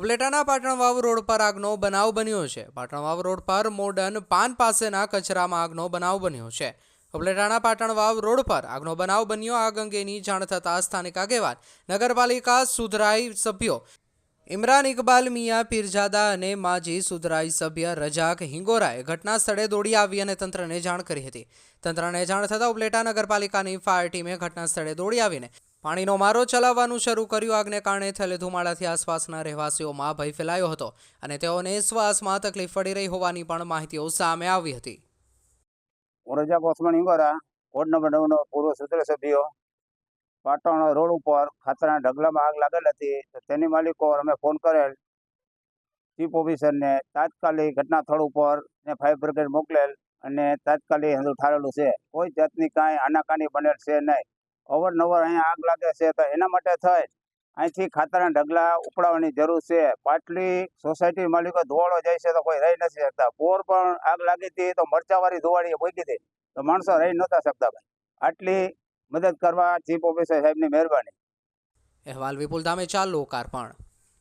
ઉપલેટાના Patanvav road પર આગનો બનાવ બન્યો છે. પાટણવાવ રોડ પર મોડર્ન પાન પાસેના કચરામાં આગનો બનાવ બન્યો છે. ઉપલેટાના પાટણવાવ રોડ પર આગનો બનાવ બન્યો. આગ અંગેની જાણ થતાં સ્થાનિક આગેવાન, નગરપાલિકા સુધરાઈ સભ્યો ઇમરાન ઇકબાલ, મિયા પીરજાદા અને માજી સુધરાઈ સભ્ય રજાક હિંગોરાએ ઘટના સ્થળે દોડી આવી અને તંત્રને જાણ કરી હતી. તંત્રને જાણ થતાં ઉપલેટા નગરપાલિકાની ફાયર ટીમે ઘટના સ્થળે દોડી આવીને પાણીનો મારો ચલાવવાનું શરૂ કર્યું. આગને કારણે થયેલ ધુમાડાથી આસપાસના રહેવાસીઓમાં ભય ફેલાયો હતો અને તેઓને શ્વાસમાં તકલીફ પડી રહી હોવાની પણ માહિતીઓ સામે આવી હતી. રજાક ઓસમાન હિંગોરા કોડ નંબર નવનો પૂર્વ સૂત્ર સભ્યો. પાટણ રોડ ઉપર ખાતરના ઢગલામાં આગ લાગેલ હતી. તો તેની માલિકો અમે ફોન કરેલ. ચીફ ઓફિસરને તાત્કાલિક ઘટના સ્થળ ઉપર ને ફાયર બ્રિગેડ મોકલેલ અને તાત્કાલિક હંધું ઠારેલું છે. કોઈ જાતની કાંઈ આનાકાની બનેલ છે નહીં. અવારનવાર અહીંયા આગ લાગે છે તો એના માટે થઈ અહીંથી ખાતરના ઢગલા ઉપડાવવાની જરૂર છે. પાટલી સોસાયટી માલિકો ધોવાળો જાય છે તો કોઈ રહી નથી શકતા. પોર પણ આગ લાગી હતી તો મરચાવાળી ધોવાળી ભોગી હતી. તો માણસો રહી નહોતા શકતા. ભાઈ આટલી મદદ કરવા ચીફ ઓફિસર સાહેબની મહેરબાની. અહેવાલ વિપુલ ધામેચા લોકાર્પણ.